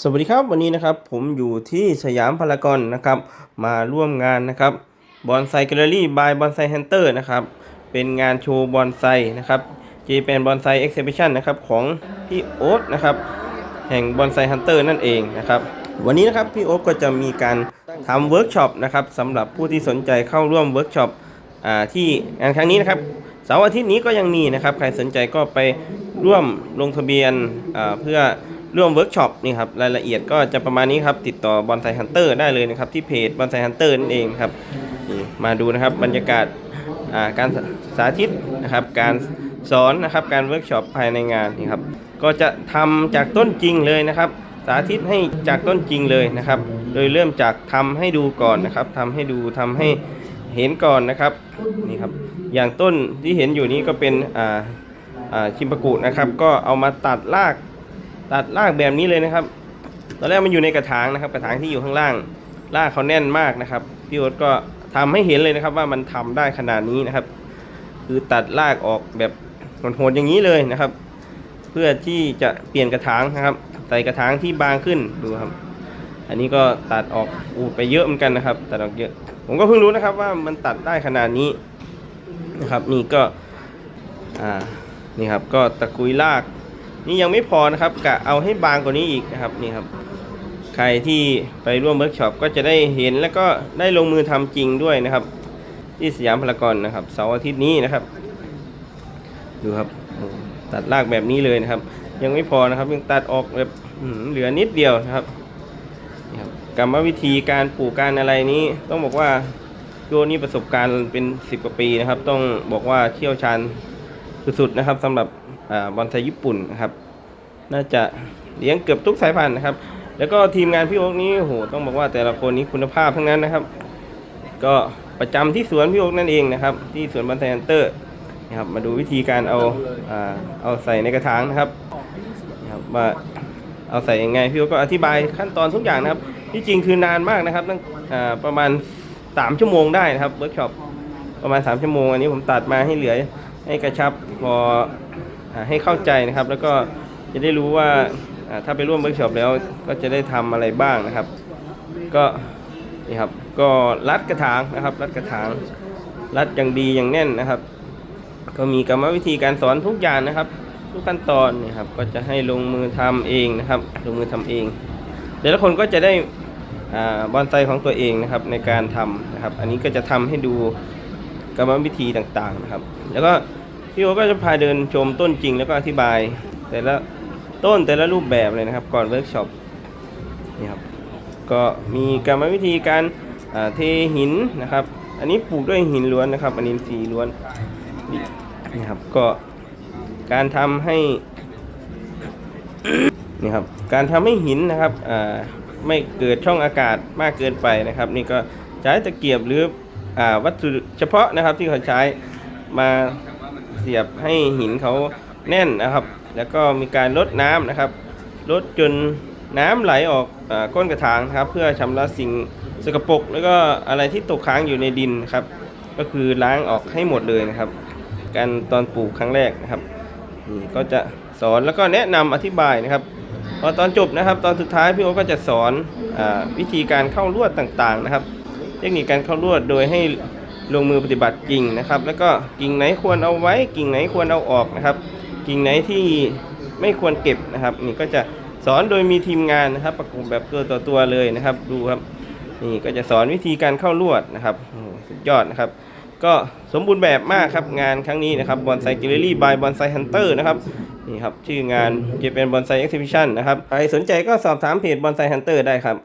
สวัสดีครับวันนี้นะครับผมอยู่ที่สยามพารากอนนะครับ มาร่วมงานนะครับบอนไซแกลเลอรี่บายบอนไซฮันเตอร์นะครับเป็นงานโชว์บอนไซนะครับเจแปนบอนไซเอ็กซิบิชันนะครับของพี่โอ๊ตนะครับแห่งบอนไซฮันเตอร์นั่นเองนะครับวันนี้นะครับพี่โอ๊ตก็จะมีการทำเวิร์กช็อปนะครับสำหรับผู้ที่สนใจเข้าร่วมเวิร์กช็อปอ่าที่งานครั้งนี้นะครับเสาร์อาทิตย์นี้ก็ยังมีนะครับใครสนใจก็ไปร่วมลงทะเบียนอ่าเพื่อ ร่วมเวิร์กช็อปนี่ครับรายละเอียดก็จะประมาณนี้ครับ ติดต่อบอลไซฮันเตอร์ได้เลยนะครับ ที่เพจบอลไซฮันเตอร์นั่นเองครับมาดูนะครับบรรยากาศาการสาธิตนะครับการสอนนะครับการเวิร์กช็อปภายในงานนี่ครับก็จะทำจากต้นจริงเลยนะครับ สาธิตให้จากต้นจริงเลยนะครับ โดยเริ่มจากทำให้ดูก่อนนะครับทำให้ดูทำให้เห็นก่อนนะครับนี่ครับอย่างต้นที่เห็นอยู่นี้ก็เป็นอ่าอ่าชิมปะกุนะครับ ก็เอามาตัดราก ตัดรากแบบนี้เลยนะครับ ตอนแรกมันอยู่ในกระถางนะครับ กระถางที่อยู่ข้างล่างรากเขาแน่นมากนะครับพี่โอ๊ตก็ทำให้เห็นเลยนะครับว่ามันทำได้ขนาดนี้นะครับ คือตัดรากออกแบบโหดๆอย่างนี้เลยนะครับ เพื่อที่จะเปลี่ยนกระถางนะครับ ใส่กระถางที่บางขึ้นดูครับ อันนี้ก็ตัดออกอูไปเยอะเหมือนกันนะครับตัดออกเยอะ ผมก็เพิ่งรู้นะครับว่ามันตัดได้ขนาดนี้นะครับ นี่ก็อ่านี่ครับก็ตะกุยราก นี่ยังไม่พอนะครับกะเอาให้บางกว่านี้อีกนะครับนี่ครับ ใครที่ไปร่วมเวิร์กช็อปก็จะได้เห็นแล้วก็ได้ลงมือทำจริงด้วยนะครับ ที่สยามพารากอนนะครับเสาร์อาทิตย์นี้นะครับ ดูครับตัดรากแบบนี้เลยนะครับ ยังไม่พอนะครับยังตัดออกแบบเหลือนิดเดียวนะครับกรรมวิธีการปลูกการอะไรนี้ ต้องบอกว่าโยนี่ประสบการณ์เป็นสิบกว่าปีนะครับ ต้องบอกว่าเชี่ยวชาญสุดๆนะครับสำหรับ บอลไทยญี่ปุ่นนะครับ น่าจะเลี้ยงเกือบทุกสายพันธุ์นะครับ แล้วก็ทีมงานพี่โอ๊กนี้โหต้องบอกว่าแต่ละคนนี้คุณภาพทั้งนั้นนะครับ ก็ประจำที่สวนพี่โอ๊กนั่นเองนะครับ ที่สวนบอลไทยฮันเตอร์นะครับมาดูวิธีการเอาเอาใส่ในกระถางนะครับนะครับว่าเอาใส่ยังไงพี่โอ๊กก็อธิบายขั้นตอนทุกอย่างนะครับ ที่จริงคือนานมากนะครับตั้งประมาณ 3 ชั่วโมงได้นะครับเวิร์กช็อปประมาณ 3 ชั่วโมง อันนี้ผมตัดมาให้เหลือให้กระชับพอ ให้เข้าใจนะครับ แล้วก็จะได้รู้ว่าถ้าไปร่วมเวิร์กช็อปแล้วก็จะได้ทำอะไรบ้างนะครับ ก็นี่ครับก็รัดกระถางนะครับ รัดกระถางรัดอย่างดีอย่างแน่นนะครับ ก็มีกรรมวิธีการสอนทุกอย่างนะครับ ทุกขั้นตอนนี่ครับ ก็จะให้ลงมือทำเองนะครับ ลงมือทำเองแต่ละคนก็จะได้อ่าบอนไซของตัวเองนะครับในการทำนะครับ อันนี้ก็จะทำให้ดูกรรมวิธีต่างๆนะครับ แล้วก็ พี่โอก็จะพาเดินชมต้นจริงแล้วก็อธิบาย แต่ละต้นแต่ละรูปแบบเลยนะครับ ก่อนเวิร์กช็อปนี่ครับก็มีกรรมวิธีการเทหินนะครับ อันนี้ปลูกด้วยหินล้วนนะครับอันนี้สีล้วนนี่ครับก็การทำให้นี่ครับการทำให้หินนะครับไม่เกิดช่องอากาศมากเกินไปนะครับ นี่ก็ใช้ตะเกียบหรืออวัสดุเฉพาะนะครับที่เขาใช้มา เสียบให้หินเขาแน่นนะครับ แล้วก็มีการลดน้ำนะครับ ลดจนน้ำไหลออกอก้นกระถางนะครับ เพื่อชำระสิ่งสกปรกแล้วก็อะไรที่ตกค้างอยู่ในดินครับ ก็คือล้างออกให้หมดเลยนะครับ การตอนปลูกครั้งแรกนะครับนี่ก็จะสอนแล้วก็แนะนำอธิบายนะครับพอตอนจบนะครับ ตอนสุดท้ายพี่โอก็จะสอนอวิธีการเข้าลวดต่างๆนะครับ เทคนิคการเข้าลวดโดยให้ ลงมือปฏิบัติจริงนะครับ แล้วก็กิ่งไหนควรเอาไว้ กิ่งไหนควรเอาออกนะครับ กิ่งไหนที่ไม่ควรเก็บนะครับนี่ก็จะสอนโดยมีทีมงานนะครับ ประกบแบบตัวต่อตัวเลยนะครับ ดูครับนี่ก็จะสอนวิธีการเข้าลวดนะครับหสุดยอดนะครับ ก็สมบูรณ์แบบมากครับงานครั้งนี้นะครับบอนไซกิลเลอรี่บายบอนไซฮันเตอร์นะครับนี่ครับชื่องานจะเป็นบอนไซเอ็กซิบิชันนะครับใครสนใจก็สอบถามเพจบอนไซฮันเตอร์ได้ครับ